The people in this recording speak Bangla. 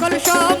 সকল